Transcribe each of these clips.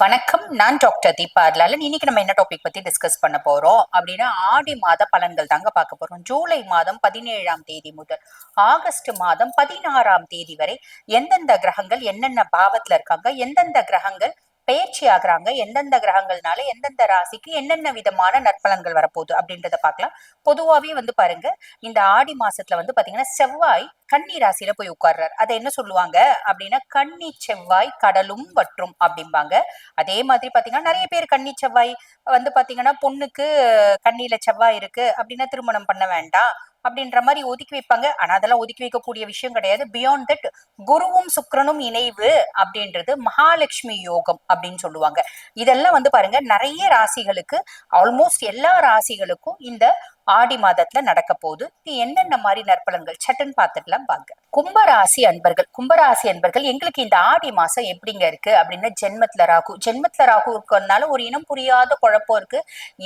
வணக்கம் நான் டாக்டர் தீபா அர்லாலன். இன்னைக்கு நம்ம என்ன டாபிக் பத்தி டிஸ்கஸ் பண்ண போறோம் அப்படின்னா ஆடி மாத பலன்கள் தாங்க பார்க்க போறோம். ஜூலை மாதம் பதினேழாம் தேதி முதல் ஆகஸ்ட் மாதம் பதினாறாம் தேதி வரை எந்தெந்த கிரகங்கள் என்னென்ன பாவத்துல இருக்காங்க எந்தெந்த கிரகங்கள் பெயர்ச்சி ஆகுறாங்க. எந்தெந்த கிரகங்கள்னால எந்தெந்த ராசிக்கு என்னென்ன விதமான நற்பலன்கள் வரப்போகுது அப்படின்றத பார்க்கலாம். பொதுவாவே வந்து பாருங்க இந்த ஆடி மாசத்துல வந்து பாத்தீங்கன்னா செவ்வாய் கன்னி ராசியில போய் உட்கார்றாரு. அதை என்ன சொல்லுவாங்க அப்படின்னா கன்னி செவ்வாய் கடலும் வற்றும் அப்படிம்பாங்க. அதே மாதிரி பாத்தீங்கன்னா நிறைய பேர் கன்னி செவ்வாய் வந்து பாத்தீங்கன்னா பொண்ணுக்கு கண்ணியில செவ்வாய் இருக்கு அப்படின்னா திருமணம் பண்ண வேண்டாம். அப்படின்ற மாதிரி ஒதுக்கி வைப்பாங்க. ஆனா அதெல்லாம் ஒதுக்கி வைக்கக்கூடிய விஷயம் கிடையாது. பியாண்ட் தட் குருவும் சுக்கிரனும் இணைவு அப்படின்றது மகாலட்சுமி யோகம் அப்படின்னு சொல்லுவாங்க. இதெல்லாம் வந்து பாருங்க நிறைய ராசிகளுக்கு ஆல்மோஸ்ட் எல்லா ராசிகளுக்கும் இந்த ஆடி மாதத்துல நடக்க போகுது. இது என்னென்ன மாதிரி நற்பலன்கள்? சட்டுன்னு பார்த்துடலாம் பாங்க கும்பராசி அன்பர்கள். கும்பராசி அன்பர்கள் எங்களுக்கு இந்த ஆடி மாசம் எப்படிங்க இருக்கு? அப்படின்னா ஜென்மத்துல ராகு. ஜென்மத்துல ராகு இருக்கிறதுனால ஒரு இனம் புரியாத குழப்பம் இருக்கு.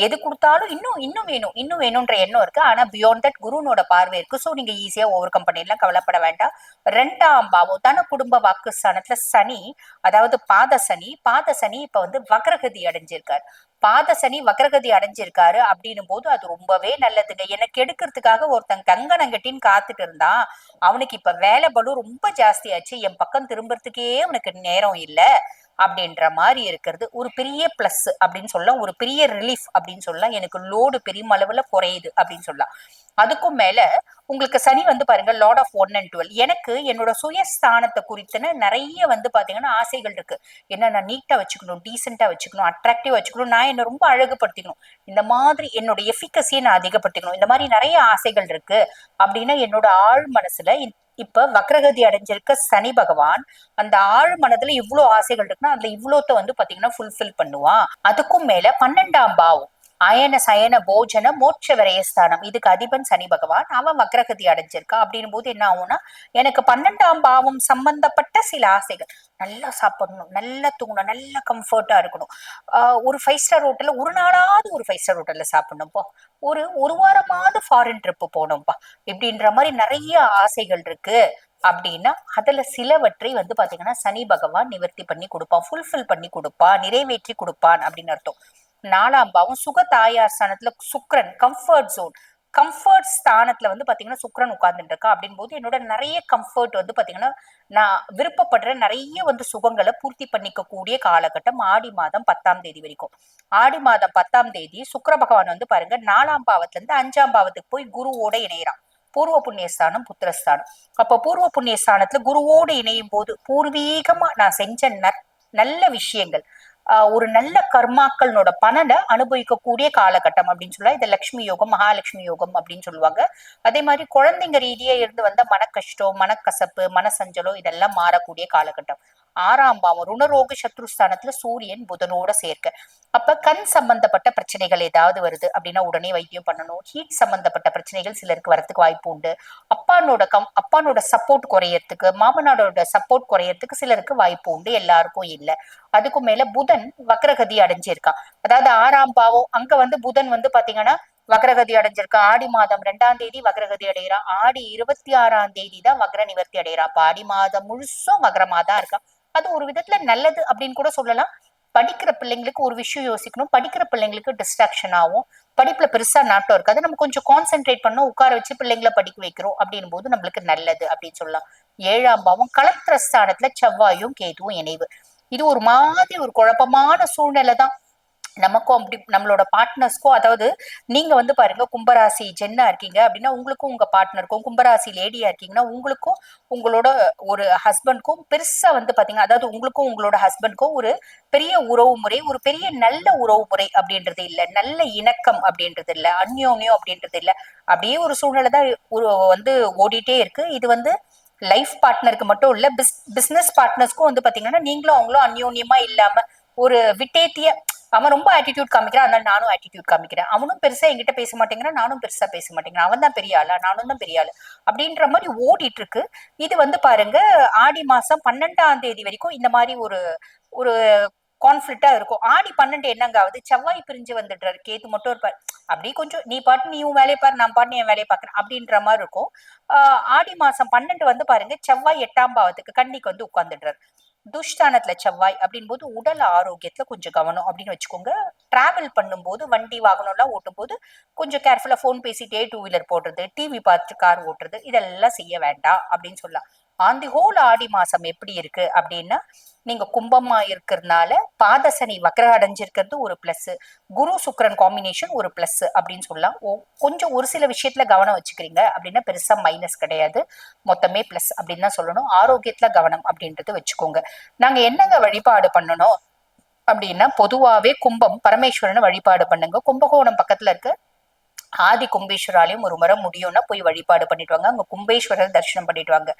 எது கொடுத்தாலும் இன்னும் இன்னும் வேணும் இன்னும் வேணும்ன்ற எண்ணம் இருக்கு. ஆனா பியாண்ட் தட் குருனோட பார்வை இருக்கு. ஸோ நீங்க ஈஸியா ஓவர் கம் பண்ணிடலாம் கவலைப்பட வேண்டாம். ரெண்டாம் பாவம் தன குடும்ப வாக்கு ஸ்தானத்துல சனி அதாவது பாத சனி பாத சனி இப்ப வந்து வக்ரகதி அடைஞ்சிருக்காரு. பாத சனி வக்ரகதி அடைஞ்சிருக்காரு அப்படின்னும் போது அது ரொம்பவே நல்லதுங்க. எனக்கு எடுக்கிறதுக்காக ஒருத்தன் கங்கணம் கட்டின்னு காத்துட்டு இருந்தான். அவனுக்கு இப்ப வேலை பலு ரொம்ப ஜாஸ்தியாச்சு. என் பக்கம் திரும்புறதுக்கே அவனுக்கு நேரம் இல்லை. அப்படின்ற மாதிரி இருக்கிறது. ஒரு பெரிய பிளஸ் அப்படின்னு சொல்லலாம். ஒரு பெரிய ரிலீஃப் அப்படின்னு சொல்லலாம். எனக்கு லோடு பெரிய அளவுல குறையுது அப்படின்னு சொல்லலாம். அதுக்கும் மேல உங்களுக்கு சனி வந்து பாருங்க lord of one and twelve எனக்கு என்னோட சுயஸ்தானத்தை குறித்துன்னு நிறைய வந்து பாத்தீங்கன்னா ஆசைகள் இருக்கு. என்ன நான் நீட்டா வச்சுக்கணும் டீசெண்டா வச்சுக்கணும் அட்ராக்டிவ் வச்சுக்கணும். நான் என்ன ரொம்ப அழகுபடுத்திக்கணும். இந்த மாதிரி என்னோட எஃபிகசியை நான் அதிகப்படுத்திக்கணும். இந்த மாதிரி நிறைய ஆசைகள் இருக்கு. அப்படின்னா என்னோட ஆழ் மனசுல இப்ப வக்ரகதி அடைஞ்சிருக்க சனி பகவான் அந்த ஆழ் மனதுல இவ்வளவு ஆசைகள் இருக்குன்னா அதுல இவ்வளோத்த வந்து பாத்தீங்கன்னா ஃபுல்ஃபில் பண்ணுவான். அதுக்கும் மேல பன்னெண்டாம் பாவம். அயன சயன போஜன மோட்ச விரயஸ்தானம் இதுக்கு அதிபன் சனி பகவான் அவன் வக்ரகதி அடைஞ்சிருக்கா. அப்படின் போது என்ன ஆகும்னா எனக்கு பன்னெண்டாம் பாவம் சம்பந்தப்பட்ட சில ஆசைகள். நல்லா சாப்பிடணும் நல்லா தூங்கணும் நல்லா கம்ஃபர்ட்டா இருக்கணும். ஆஹ் ஒரு ஃபைவ் ஸ்டார் ஹோட்டல்ல ஒரு நாளாவது ஒரு ஃபைவ் ஸ்டார் ஹோட்டல்ல சாப்பிடணும்ப்பா ஒரு ஒரு வாரமாவது ஃபாரின் ட்ரிப்பு போகணும்ப்பா இப்படின்ற மாதிரி நிறைய ஆசைகள் இருக்கு. அப்படின்னா அதுல சிலவற்றை வந்து பாத்தீங்கன்னா சனி பகவான் நிவர்த்தி பண்ணி கொடுப்பான். ஃபுல்ஃபில் பண்ணி கொடுப்பான். நிறைவேற்றி கொடுப்பான் அப்படின்னு அர்த்தம். நாலாம் பாவம் சுக தாயார் ஸ்தானத்துல சுக்ரன் கம்ஃபர்ட் ஜோன் கம்ஃபர்ட் ஸ்தானத்துல வந்து பாத்தீங்கன்னா சுக்ரன் உட்கார்ந்துட்டு இருக்கா அப்படின் போது என்னோட நிறைய கம்ஃபர்ட் வந்து பாத்தீங்கன்னா நான் விருப்பப்படுற நிறைய வந்து சுகங்களை பூர்த்தி பண்ணிக்க கூடிய காலகட்டம் ஆடி மாதம் பத்தாம் தேதி வரைக்கும். ஆடி மாதம் பத்தாம் தேதி சுக்கர பகவான் வந்து பாருங்க நாலாம் பாவத்துல இருந்து அஞ்சாம் பாவத்துக்கு போய் குருவோட இணையறான். பூர்வ புண்ணியஸ்தானம் புத்திரஸ்தானம் அப்ப பூர்வ புண்ணியஸ்தானத்துல குருவோடு இணையும் போது பூர்வீகமா நான் செஞ்ச நல்ல விஷயங்கள் ஒரு நல்ல கர்மாக்களோட பலனை அனுபவிக்கக்கூடிய காலகட்டம் அப்படின்னு சொல்லலாம். இது லக்ஷ்மி யோகம் மகாலட்சுமி யோகம் அப்படின்னு சொல்லுவாங்க. அதே மாதிரி குழந்தைங்க ரீதியா இருந்து வந்த மனக்கஷ்டம் மனக்கசப்பு மனசஞ்சலம் இதெல்லாம் மாறக்கூடிய காலகட்டம். ஆறாம் பாவம் ருணரோக சத்ருஸ்தானத்துல சூரியன் புதனோட சேர்க்க. அப்ப கண் சம்பந்தப்பட்ட பிரச்சனைகள் ஏதாவது வருது அப்படின்னா உடனே வைத்தியம் பண்ணணும். ஹீட் சம்பந்தப்பட்ட பிரச்சனைகள் சிலருக்கு வரத்துக்கு வாய்ப்பு உண்டு. அப்பானோட கம் அப்பானோட சப்போர்ட் குறையறதுக்கு மாமனாரோட சப்போர்ட் குறையறதுக்கு சிலருக்கு வாய்ப்பு உண்டு. எல்லாருக்கும் இல்லை. அதுக்கும் மேல புதன் வக்ரகதி அடைஞ்சிருக்கான். அதாவது ஆறாம் பாவம் அங்க வந்து புதன் வந்து பாத்தீங்கன்னா வக்ரகதி அடைஞ்சிருக்கா. ஆடி மாதம் ரெண்டாம் தேதி வக்ரகதி அடைகிறா. ஆடி இருபத்தி ஆறாம் தேதி தான் வக்ர நிவர்த்தி அடைகிறா. அப்ப ஆடி மாதம் முழுசும் வக்ரமா தான் இருக்கா. அது ஒரு விதத்துல நல்லது அப்படின்னு கூட சொல்லலாம். படிக்கிற பிள்ளைங்களுக்கு ஒரு விஷயம் யோசிக்கணும். படிக்கிற பிள்ளைங்களுக்கு டிஸ்ட்ராக்ஷன் ஆகும். படிப்புல பெருசா நாட்டம் இருக்காது நம்ம கொஞ்சம் கான்சென்ட்ரேட் பண்ணோம் உட்கார வச்சு பிள்ளைங்களை படிக்க வைக்கிறோம் அப்படின் போது நம்மளுக்கு நல்லது அப்படின்னு சொல்லலாம். ஏழாம் பாவம் கலத்திர ஸ்தானத்துல செவ்வாயும் கேதுவும் இணைவு. இது ஒரு மாதிரி ஒரு குழப்பமான சூழ்நிலை தான். நமக்கும் அப்படி நம்மளோட பார்ட்னர்ஸ்க்கும் அதாவது நீங்க வந்து பாருங்க கும்பராசி ஜென்னா இருக்கீங்க அப்படின்னா உங்களுக்கும் உங்க பார்ட்னருக்கும் கும்பராசி லேடியா இருக்கீங்கன்னா உங்களுக்கும் உங்களோட ஒரு ஹஸ்பண்ட்க்கும் பெருசா வந்து பாத்தீங்க அதாவது உங்களுக்கும் உங்களோட ஹஸ்பண்ட்க்கும் ஒரு பெரிய உறவு முறை ஒரு பெரிய நல்ல உறவு முறை அப்படின்றது இல்ல. நல்ல இணக்கம் அப்படின்றது இல்ல. அந்யோன்யம் அப்படின்றது இல்ல. அப்படியே ஒரு சூழ்நிலை தான் வந்து ஓடிட்டே இருக்கு. இது வந்து லைஃப் பார்ட்னருக்கு மட்டும் இல்ல பிஸ் பிசினஸ் பார்ட்னர்ஸ்க்கும் வந்து பாத்தீங்கன்னா நீங்களும் அவங்களும் அந்யோன்யமா இல்லாம ஒரு விட்டேத்திய அவன் ரொம்ப ஆட்டிடியூட் காமிக்கிறான் அதனால நானும் ஆட்டிடியூட் காமிக்கிறேன். அவனும் பெருசா என்கிட்ட பேச மாட்டேங்கிறான் நானும் பெருசா பேச மாட்டேங்கிறான். அவன் தான் பெரிய ஆளா நானும் தான் பெரிய ஆளு. அப்படின்ற மாதிரி ஓடிட்டு இருக்கு இது வந்து பாருங்க ஆடி மாசம் பன்னெண்டாம் தேதி வரைக்கும் இந்த மாதிரி ஒரு ஒரு கான்ஃபிளிக்டா இருக்கும். ஆடி பன்னெண்டு என்னங்க ஆகுது செவ்வாய் பிரிஞ்சு வந்துடுறாரு. கேத்து மட்டும் இருப்பார். அப்படி கொஞ்சம் நீ பாட்டு நீ உன் வேலையை பாரு நான் பாட்டு என் வேலையை பாக்குறேன் அப்படின்ற மாதிரி இருக்கும். ஆடி மாசம் பன்னெண்டு வந்து பாருங்க செவ்வாய் எட்டாம் பாவத்துக்கு கண்ணிக்கு வந்து உட்காந்துடுறாரு துஷ்டானத்துல செவ்வாய் அப்படின் போது உடல் ஆரோக்கியத்துல கொஞ்சம் கவனம் அப்படின்னு வச்சுக்கோங்க. டிராவல் பண்ணும்போது வண்டி வாகனம் எல்லாம் ஓட்டும் போது கொஞ்சம் கேர்ஃபுல்லா ஃபோன் பேசிட்டே டூ வீலர் போடுறது டிவி பார்த்துட்டு கார் ஓட்டுறது இதெல்லாம் செய்ய வேண்டாம் அப்படின்னு சொல்லலாம். ஆன் தி ஹோல் ஆடி மாசம் எப்படி இருக்கு அப்படின்னா நீங்க கும்பமா இருக்கிறதுனால பாதசனி வக்ர அடைஞ்சிருக்கிறது ஒரு பிளஸ் குரு சுக்கரன் காம்பினேஷன் ஒரு பிளஸ் அப்படின்னு சொல்லலாம். கொஞ்சம் ஒரு சில விஷயத்துல கவனம் வச்சுக்கிறீங்க அப்படின்னா பெருசா மைனஸ் கிடையாது. மொத்தமே பிளஸ் அப்படின்னு தான் சொல்லணும். ஆரோக்கியத்துல கவனம் அப்படின்றது வச்சுக்கோங்க. நாங்க என்னங்க வழிபாடு பண்ணணும் அப்படின்னா பொதுவாவே கும்பம் பரமேஸ்வரனை வழிபாடு பண்ணுங்க. கும்பகோணம் பக்கத்துல இருக்க ஆதி கும்பேஸ்வராலையும் ஒரு முறை முடியும்னா போய் வழிபாடு பண்ணிட்டு வாங்க. அங்க கும்பேஸ்வரர் தரிசனம் பண்ணிட்டு வாங்க.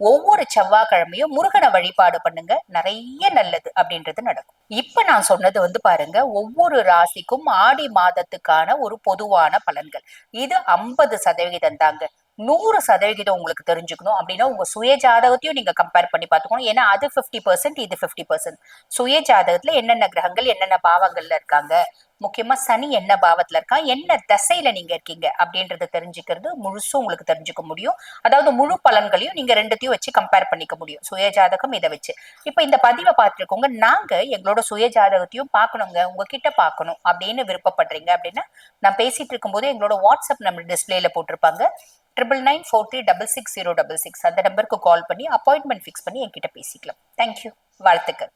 ஒவ்வொரு செவ்வாய்க்கிழமையும் முருகனை வழிபாடு பண்ணுங்க. நிறைய நல்லது அப்படின்றது நடக்கும். இப்ப நான் சொன்னது வந்து பாருங்க ஒவ்வொரு ராசிக்கும் ஆடி மாதத்துக்கான ஒரு பொதுவான பலன்கள். இது ஐம்பது சதவிகிதம் தாங்க. நூறு சதவிகிதம் உங்களுக்கு தெரிஞ்சுக்கணும் அப்படின்னா உங்க சுய ஜாதகத்தையும் நீங்க கம்பேர் பண்ணி பார்த்துக்கணும். ஏன்னா அது 50% பர்சன்ட் இது 50% பர்சன்ட் சுய ஜாதகத்துல என்னென்ன கிரகங்கள் என்னென்ன பாவங்கள்ல இருக்காங்க முக்கியமா சனி என்ன பாவத்துல இருக்கா என்ன தசையில நீங்க இருக்கீங்க அப்படின்றத தெரிஞ்சுக்கிறது முழுசும் உங்களுக்கு தெரிஞ்சுக்க முடியும். அதாவது முழு பலன்களையும் நீங்க ரெண்டுத்தையும் வச்சு கம்பேர் பண்ணிக்க முடியும். சுயஜாதகம் இதை வச்சு. இப்ப இந்த பதிவை பார்த்துருக்கோங்க நாங்க எங்களோட சுயஜாதகத்தையும் பார்க்கணுங்க. உங்ககிட்ட பார்க்கணும் அப்படின்னு விருப்பப்படுறீங்க அப்படின்னா நான் பேசிட்டு இருக்கும்போது எங்களோட வாட்ஸ்அப் நம்பர் டிஸ்பிளேல போட்டிருப்பாங்க. Triple nine four three double six zero double six அந்த நம்பருக்கு கால் பண்ணி அப்பாயின்மெண்ட் ஃபிக்ஸ் பண்ணி என்கிட்ட பேசிக்கலாம். தேங்க்யூ வாழ்த்துக்கள்.